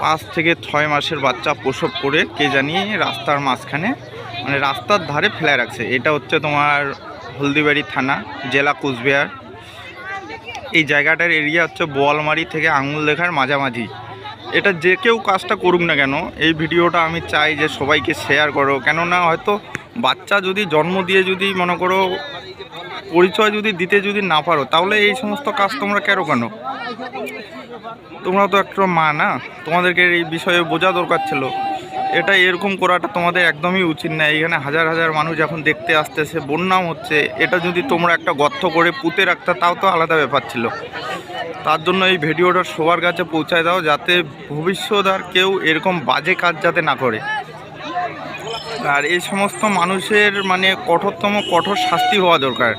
পাঁচ থেকে ছয় মাসের বাচ্চা প্রসব করে কে জানি রাস্তার মাঝখানে মানে রাস্তার ধারে ফেলে রাখছে। এটা হচ্ছে তোমার হলদিবাড়ি থানা, জেলা কুচবিহার। এই জায়গাটার এরিয়া হচ্ছে বোয়ালমারি থেকে আঙুল দেখার মাঝামাঝি। এটা যে কেউ কাজটা করুক না কেন, এই ভিডিওটা আমি চাই যে সবাইকে শেয়ার করো। কেননা হয়তো বাচ্চা যদি জন্ম দিয়ে যদি মনে করো পরিচয় যদি দিতে যদি না পারো, তাহলে এই সমস্ত কাজ তোমরা কেন কেন? তোমরা তো একটা মা না? তোমাদেরকে এই বিষয়ে বোঝা দরকার ছিল। এটা এরকম করাটা তোমাদের একদমই উচিত না। এখানে হাজার হাজার মানুষ এখন দেখতে আসতেছে, বন্যাও হচ্ছে। এটা যদি তোমরা একটা গর্ত করে পুঁতে রাখতে, তাও তো আলাদা ব্যাপার ছিল। তার জন্য এই ভিডিওটা সবার কাছে পৌঁছায় দাও, যাতে ভবিষ্যৎ আর কেউ এরকম বাজে কাজ যাতে না করে। আর এই সমস্ত মানুষের মানে কঠোরতম, কঠোর শাস্তি হওয়া দরকার।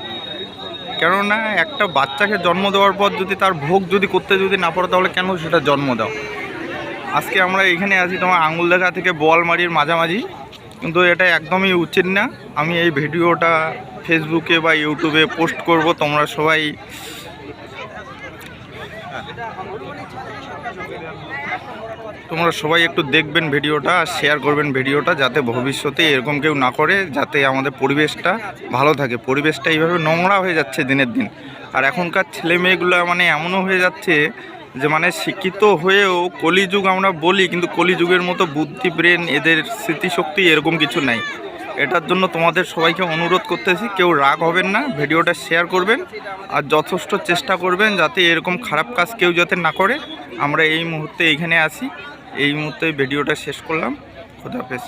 কেননা একটা বাচ্চাকে জন্ম দেওয়ার পর যদি তার ভোগ যদি করতে যদি না পারো, তাহলে কেন সেটা জন্ম দাও? আজকে আমরা এখানে আছি তোমার আঙুল দেখা থেকে বোয়ালমারির মাঝামাঝি। কিন্তু এটা একদমই উচিত না। আমি এই ভিডিওটা ফেসবুকে বা ইউটিউবে পোস্ট করব, তোমরা সবাই তোমরা সবাই একটু দেখবেন ভিডিওটা আর শেয়ার করবেন ভিডিওটা, যাতে ভবিষ্যতে এরকম কেউ না করে, যাতে আমাদের পরিবেশটা ভালো থাকে। পরিবেশটা এইভাবে নোংরা হয়ে যাচ্ছে দিনের দিন। আর এখনকার ছেলে মেয়েগুলো মানে এমনও হয়ে যাচ্ছে যে মানে শিক্ষিত হয়েও কলিযুগ আমরা বলি, কিন্তু কলিযুগের মতো বুদ্ধি ব্রেন এদের স্মৃতিশক্তি এরকম কিছু নাই। এটার জন্য তোমাদের সবাইকে অনুরোধ করতেছি, কেউ রাগ হবেন না, ভিডিওটা শেয়ার করবেন, আর যথেষ্ট চেষ্টা করবেন যাতে এরকম খারাপ কাজ কেউ যাতে না করে। আমরা এই মুহূর্তে এইখানে আসি এই মুহূর্তে ভিডিওটা শেষ করলাম। খুদাহাফেজ